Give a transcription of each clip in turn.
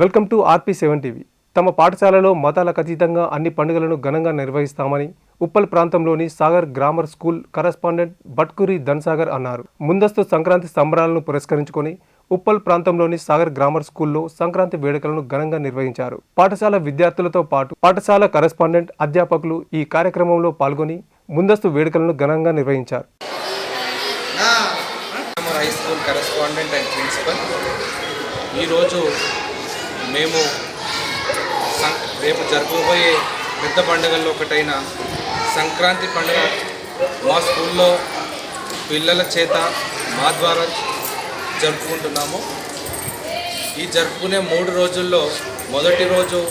Welcome to RP seven TV. తమ పాఠశాలలో మతాలకు అతీతంగా అన్ని పండుగలను ఘనంగా నిర్వహిస్తామని ఉప్పల్ ప్రాంతంలోని Sagar grammar school correspondent Bhatkuri Dhansagar అన్నారు. ముందస్తు సంక్రాంతి సంబరాలను పురస్కరించుకొని ఉప్పల్ ప్రాంతంలోని సాగర్ గ్రామర్ స్కూల్లో సంక్రాంతి వేడుకలను ఘనంగా నిర్వహించారు. పాఠశాల విద్యార్థులతో పాటు పాఠశాల కరస్పాండెంట్ అధ్యాపకులు ఈ కార్యక్రమంలో పాల్గొని ముందస్తు వేడుకలను ఘనంగా నిర్వహించారు. High school and principal. ఈరోజు మేము సం- రేపు జరగబోయే పెద్ద పండుగల్లో ఒకటైన సంక్రాంతి పండుగ మా స్కూల్లో పిల్లల చేత మా ద్వారా జరుపుకుంటున్నాము. ఈ జరుపుకునే మూడు రోజుల్లో మొదటి రోజు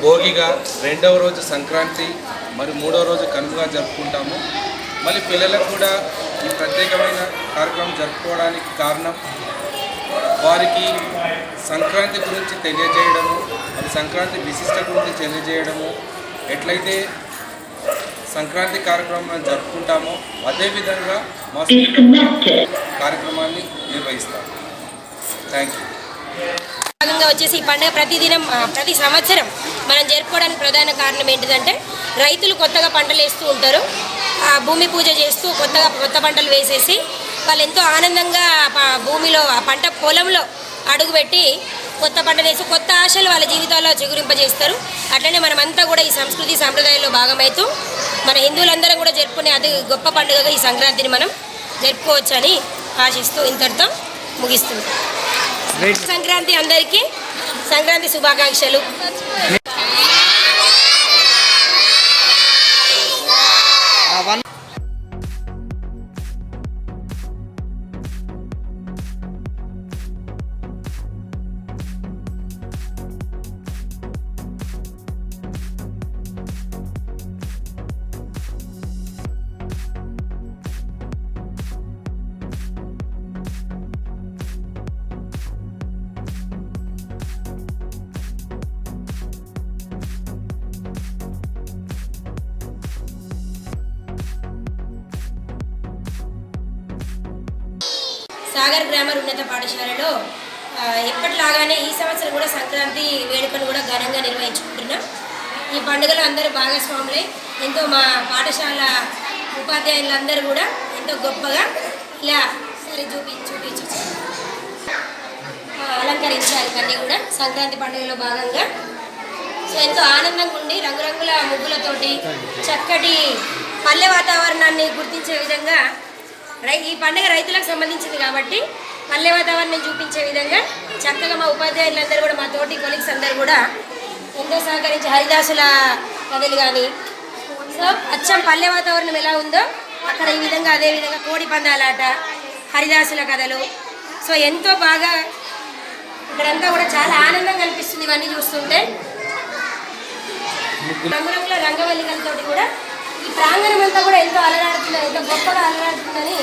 భోగిగా రెండవ రోజు సంక్రాంతి మరి మూడవ రోజు కనుమగా జరుపుకుంటాము. మళ్ళీ పిల్లలకు కూడా ఈ ప్రత్యేకమైన కార్యక్రమం జరుపుకోవడానికి కారణం వారికి సంక్రాంతి గురించి తెలియజేయడము మరి సంక్రాంతి విశిష్ట గురించి తెలియజేయడము ఎట్లయితే సంక్రాంతి కార్యక్రమం మనం జరుపుకుంటామో అదేవిధంగా మా కార్యక్రమాన్ని నిర్వహిస్తాము. థ్యాంక్ యూ భాగంగా వచ్చేసి ఈ పండుగ ప్రతిదినం ప్రతి సంవత్సరం మనం జరుపుకోవడానికి ప్రధాన కారణం ఏంటిదంటే రైతులు కొత్తగా పంటలు వేస్తూ ఉంటారు. ఆ భూమి పూజ చేస్తూ కొత్తగా కొత్త పంటలు వేసేసి వాళ్ళు ఎంతో ఆనందంగా భూమిలో ఆ పంట పొలంలో అడుగుపెట్టి కొత్త పంటలు వేసి కొత్త ఆశలు వాళ్ళ జీవితాల్లో చిగురింపజేస్తారు. అట్లనే మనమంతా కూడా ఈ సంస్కృతి సాంప్రదాయాల్లో భాగమవుతూ మన హిందువులందరం కూడా జరుపుకునే అతి గొప్ప పండుగగా ఈ సంక్రాంతిని మనం జరుపుకోవచ్చని ఆశిస్తూ ఇంతటితో ముగిస్తుంది సంక్రాంతి అందరికీ సంక్రాంతి శుభాకాంక్షలు. సాగర్ గ్రామర్ ఉన్నత పాఠశాలలో ఎప్పటిలాగానే ఈ సంవత్సరం కూడా సంక్రాంతి వేడుకను కూడా ఘనంగా నిర్వహించుకుంటున్నాం. ఈ పండుగలో అందరూ భాగస్వాములై ఎంతో మా పాఠశాల ఉపాధ్యాయులందరూ కూడా ఎంతో గొప్పగా ఇలా సరే చూపి చూపించు అలంకరించారు ఇవన్నీ కూడా సంక్రాంతి పండుగలో భాగంగా. సో ఎంతో ఆనందంగా ఉండి రంగురంగుల ముగ్గులతోటి చక్కటి పల్లె వాతావరణాన్ని గుర్తించే విధంగా ఈ పండుగ రైతులకు సంబంధించింది కాబట్టి పల్లె వాతావరణం చూపించే విధంగా చక్కగా మా ఉపాధ్యాయులందరూ కూడా మా తోటి కొలీగ్స్ అందరూ కూడా ఎంతో సహకరించి హరిదాసుల కథలు కానీ సో అచ్చం పల్లె వాతావరణం ఎలా ఉందో అక్కడ ఈ విధంగా అదే విధంగా కోడి పందాలాట హరిదాసుల కథలు సో ఎంతో బాగా ఇక్కడంతా కూడా చాలా ఆనందంగా అనిపిస్తుంది ఇవన్నీ చూస్తుంటే. రంగురంగుల రంగవల్లికలతోటి కూడా ఈ ప్రాంగణం అంతా కూడా ఎంతో అలరాడుతుందని ఎంతో గొప్పగా అలరాడుతుందని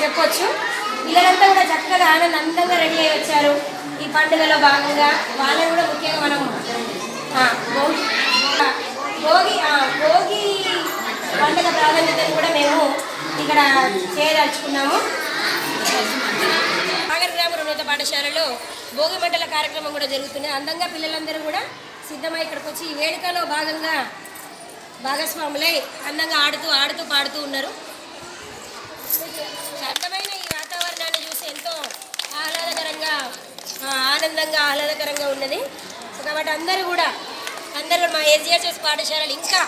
చెప్పొచ్చు. పిల్లలంతా కూడా చక్కగా ఆనంద అందంగా రెడీ అయ్యి వచ్చారు. ఈ పండుగలో భాగంగా వాళ్ళని కూడా ముఖ్యంగా మనం భోగి భోగి భోగి పండుగ ప్రాధాన్యతను కూడా మేము ఇక్కడ చేయదలుచుకున్నాము. నాగరగ్రామ ఉన్నత పాఠశాలలో భోగి మంటల కార్యక్రమం కూడా జరుగుతుంది. అందంగా పిల్లలందరూ కూడా సిద్ధమై ఇక్కడికి వచ్చి ఈ వేడుకలో భాగంగా భాగస్వాములై అందంగా ఆడుతూ ఆడుతూ పాడుతూ ఉన్నారు అందమైన ఈ వాతావరణాన్ని చూసి ఎంతో ఆహ్లాదకరంగా ఆ, ఆనందంగా ఆహ్లాదకరంగా ఉన్నది. సో కాబట్టి అందరూ కూడా అందరూ కూడా మా ఎస్జిహెచ్ఎస్ పాఠశాలలు ఇంకా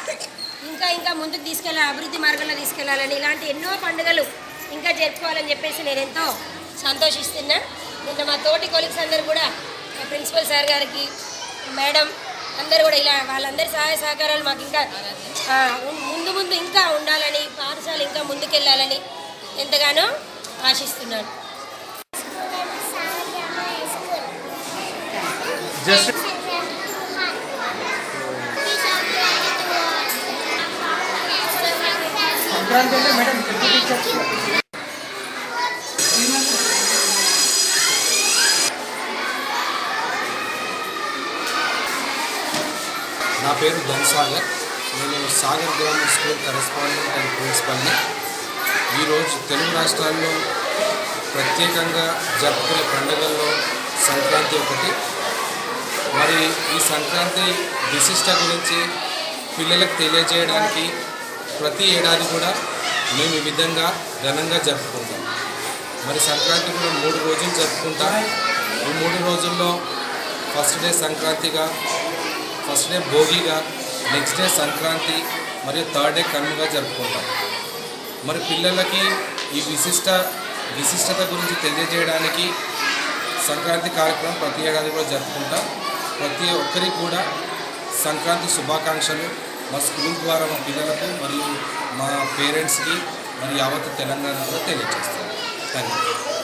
ఇంకా ఇంకా ముందుకు తీసుకెళ్ళాలి అభివృద్ధి మార్గంలో తీసుకెళ్ళాలని ఇలాంటి ఎన్నో పండుగలు ఇంకా జరుపుకోవాలని చెప్పేసి నేను ఎంతో సంతోషిస్తున్నా. నిన్న మా తోటి కొలీగ్స్ అందరూ కూడా మా ప్రిన్సిపల్ సార్ గారికి మేడం అందరూ కూడా ఇలా వాళ్ళందరి సహాయ సహకారాలు మాకు ఇంకా ముందు ముందు ఇంకా ఉండాలని పాఠశాల ఇంకా ముందుకెళ్ళాలని ఎంతగానో ఆశిస్తున్నాను. జస్ట్ నా పేరు ధన్సాగర్. నేను Sagar grammar school correspondent and ప్రిన్సిపల్ని. ఈరోజు తెలుగు రాష్ట్రాల్లో ప్రత్యేకంగా జరుపుకునే పండుగల్లో సంక్రాంతి ఒకటి మరి ఈ సంక్రాంతి విశిష్ట గురించి పిల్లలకు తెలియజేయడానికి ప్రతి ఏడాది కూడా మేము ఈ విధంగా ఘనంగా జరుపుకుంటాం. మరి సంక్రాంతి కూడా మూడు రోజులు జరుపుకుంటాం. ఈ మూడు రోజుల్లో ఫస్ట్ డే సంక్రాంతిగా ఫస్ట్ డే భోగిగా నెక్స్ట్ డే సంక్రాంతి మరియు థర్డ్ డే కనుమగా జరుపుకుంటాం. మరి పిల్లలకి ఈ విశిష్ట విశిష్టత గురించి తెలియజేయడానికి సంక్రాంతి కార్యక్రమం ప్రతి ఏడాది కూడా జరుపుకుంటాం. ప్రతి ఒక్కరికి కూడా సంక్రాంతి శుభాకాంక్షలు మా స్కూల్ ద్వారా మా పిల్లలకు మరియు మా పేరెంట్స్కి మరియు యావత్ తెలంగాణ కూడా తెలియజేస్తాం థ్యాంక్ యూ